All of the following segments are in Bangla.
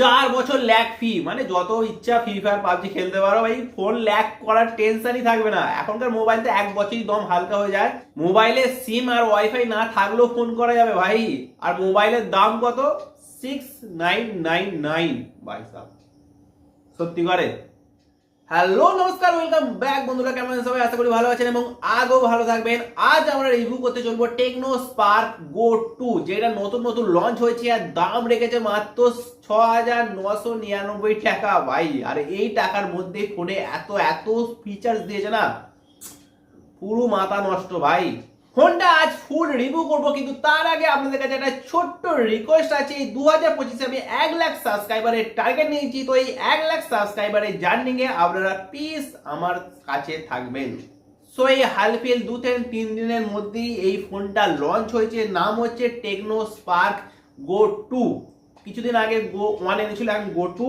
চার বছর ল্যাক ফি মানে যত ইচ্ছা ফ্রি ফায়ার পাবজি খেলতে পারো ভাই ফোন ল্যাক করার টেনশনই থাকবে না। এখনকার মোবাইল তো এক বছরই দম হালকা হয়ে যায়। মোবাইলে সিম আর ওয়াইফাই না থাকলেও ফোন করা যাবে ভাই। আর মোবাইলের দাম কত? সিক্স নাইন নাইন নাইন ভাই সত্যি করে? হ্যালো, নমস্কার, ওয়েলকাম ব্যাক। বন্ধুরা, কেমন আছেন সবাই? আশা করি ভালো আছেন এবং আগেও ভালো থাকবেন। আজ আমরা রিভিউ করতে চলবো টেকনো স্পার্ক গো টু যেটা নতুন নতুন লঞ্চ হয়েছে আর দাম রেখেছে মাত্র ছ হাজার নশো নিরানব্বই টাকা। ভাই, আর এই টাকার মধ্যে ফোনে এত এত ফিচার্স দিয়েছে না? পুরো মাথা নষ্ট, ভাই। ফোনটা আজ ফুল রিভিউ করব, কিন্তু তার আগে আপনাদের কাছে একটা ছোট্ট রিকোয়েস্ট আছে। এই দু হাজার পঁচিশে আমি এক লাখ সাবস্ক্রাইবারের টার্গেট নিয়েছি, তো এই এক লাখ সাবস্ক্রাইবারের জার্নিং এ আপনারা প্লিজ আমার কাছে থাকবেন। সো এই হালফিল দু থেকে তিন দিনের মধ্যেই এই ফোনটা লঞ্চ হয়েছে। নাম হচ্ছে টেকনো স্পার্ক গো টু কিছুদিন আগে গো ওয়ান এনেছিল, এখন গো টু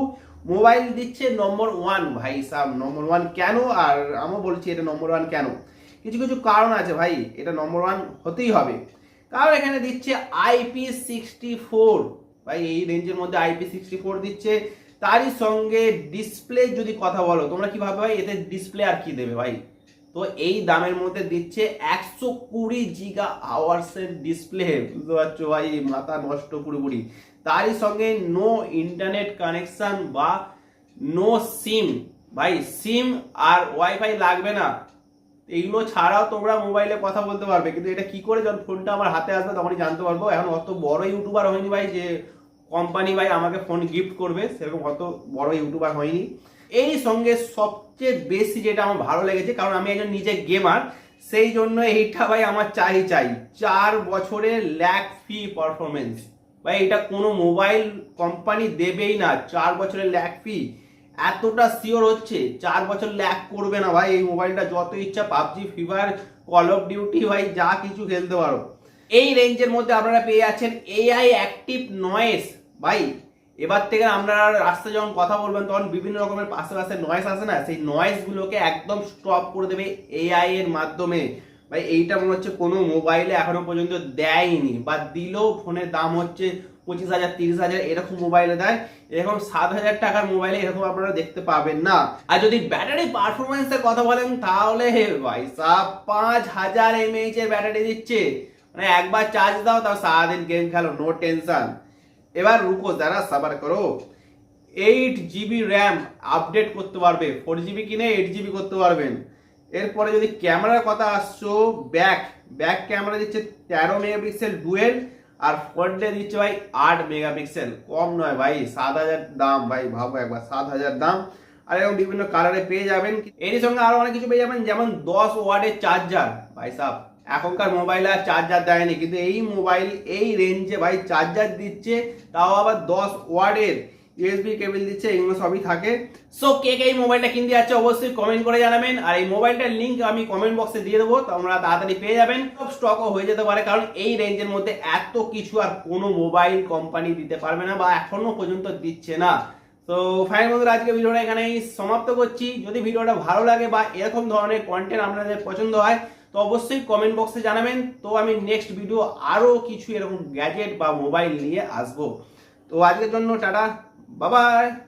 মোবাইল দিচ্ছে নম্বর ওয়ান ভাই সাহ নম্বর ওয়ান কেন? আর আমিও বলছি এটা নম্বর ওয়ান কেন? কিছু কিছু কারণ আছে ভাই, এটা নম্বর ওয়ান হতেই হবে। কারণ এখানে দিচ্ছে আইপি সিক্সটি ফোর ভাই, এই রেঞ্জের মধ্যে আইপি সিক্সটি ফোর দিচ্ছে। তারই সঙ্গে ডিসপ্লে যদি কথা বলো, তোমরা কি ভাবে ভাই, এতে ডিসপ্লে আর কি দেবে ভাই? তো এই দামের মধ্যে দিচ্ছে একশো কুড়ি জিগা আওয়ার্সের ডিসপ্লে বুঝতে পারছ ভাই, মাথা নষ্ট পুরোপুরি। তারই সঙ্গে নো ইন্টারনেট কানেকশন বা নো সিম ভাই সিম আর ওয়াইফাই লাগবে না। এইগুলো ছাড়াও তোমরা মোবাইলে কথা বলতে পারবে, কিন্তু এটা কি করে যখন ফোনটা আমার হাতে আসবে তখনই জানতে পারব। এখন অত বড় ইউটিউবার হয়নি ভাই, যে কোম্পানি ভাই আমাকে ফোন গিফট করবে, সেরকম অত বড় ইউটিউবার হয়নি। এই সঙ্গে সবচেয়ে বেশি যেটা আমার ভালো লেগেছে, কারণ আমি একজন নিজে গেমার সেই জন্য এইটা ভাই আমার চাই চাই। চার বছরের ল্যাক ফি পারফরমেন্স ভাই, এটা কোনো মোবাইল কোম্পানি দেবেই না, চার বছরের ল্যাক ফি এতটা সিওর হচ্ছে, চার বছর ল্যাক করবে না ভাই এই মোবাইলটা যত ইচ্ছা PUBG fever call of duty ভাই, যা কিছু খেলতে পারো। এই রেঞ্জের মধ্যে আপনারা পেয়ে যাচ্ছেন এআই অ্যাক্টিভ নয়েস ভাই, এবার থেকে আপনারা রাস্তায় যখন কথা বলবেন, তখন বিভিন্ন রকমের পাশে পাশে নয়েস আসে না? সেই নয়েস গুলোকে একদম স্টপ করে দেবে এআই এর মাধ্যমে। ভাই, এইটা মনে হচ্ছে কোনো মোবাইলে এখনও পর্যন্ত দেয়নি বা দিলেও ফোনের দাম হচ্ছে পঁচিশ হাজার, তিরিশ হাজার এরকম মোবাইলে দেয়। এরকম সাত হাজার টাকার মোবাইলে এরকম আপনারা দেখতে পাবেন না। আর যদি ব্যাটারি পারফরমেন্সের কথা বলেন, তাহলে হে ভাই সাহ পাঁচ হাজার এমএইচ এর ব্যাটারি দিচ্ছে। মানে একবার চার্জ দাও, তাও সারাদিন গেম খেলো নো টেনশন এবার রুকো, যারা সাবার করো। এইট জিবি র্যাম আপডেট করতে পারবে। ফোর জিবি কিনে এইট জিবি করতে পারবেন। এরপরে যদি ক্যামেরার কথা আসছো ব্যাক ব্যাক ক্যামেরা দিচ্ছে তেরো মেগাপিক্সেল ডুয়েল। আর ফ্রন্টে দিচ্ছে ভাই আট মেগাপিক্সেল কম নয় ভাই, সাত হাজার দাম ভাই, ভাবো একবার, সাত হাজার দাম। আর এরকম বিভিন্ন কালারে পেয়ে যাবেন। এরই সঙ্গে আরও অনেক কিছু পেয়ে যাবেন, যেমন দশ ওয়ার্ডের চার্জার ভাই সাহ এখনকার মোবাইল আর চার্জার দেয়নি, কিন্তু এই মোবাইল এই রেঞ্জে ভাই চার্জার দিচ্ছে, তাও আবার দশ ওয়ার্ডের ইউএসবি কেবল দিচ্ছে, এগুলো সবই থাকে। সো কে কে এই মোবাইলটা কিনতে যাচ্ছে অবশ্যই কমেন্ট করে জানাবেন। আর এই মোবাইলটার লিংক আমি কমেন্ট বক্সে দিয়ে দেবো, তোমরা তাড়াতাড়ি পেয়ে যাবেন। সব স্টকও হয়ে যেতে পারে, কারণ এই রেঞ্জের মধ্যে এত কিছু আর কোনো মোবাইল কোম্পানি দিতে পারবে না বা এখনও পর্যন্ত দিচ্ছে না। তো ফাইন বন্ধুরা আজকে ভিডিওটা এখানেই সমাপ্ত করছি। যদি ভিডিওটা ভালো লাগে বা এরকম ধরনের কন্টেন্ট আপনাদের পছন্দ হয়, তো অবশ্যই কমেন্ট বক্সে জানাবেন। তো আমি নেক্সট ভিডিও আরও কিছু এরকম গ্যাজেট বা মোবাইল নিয়ে আসব। তো আজকের জন্য টাটা। 拜拜。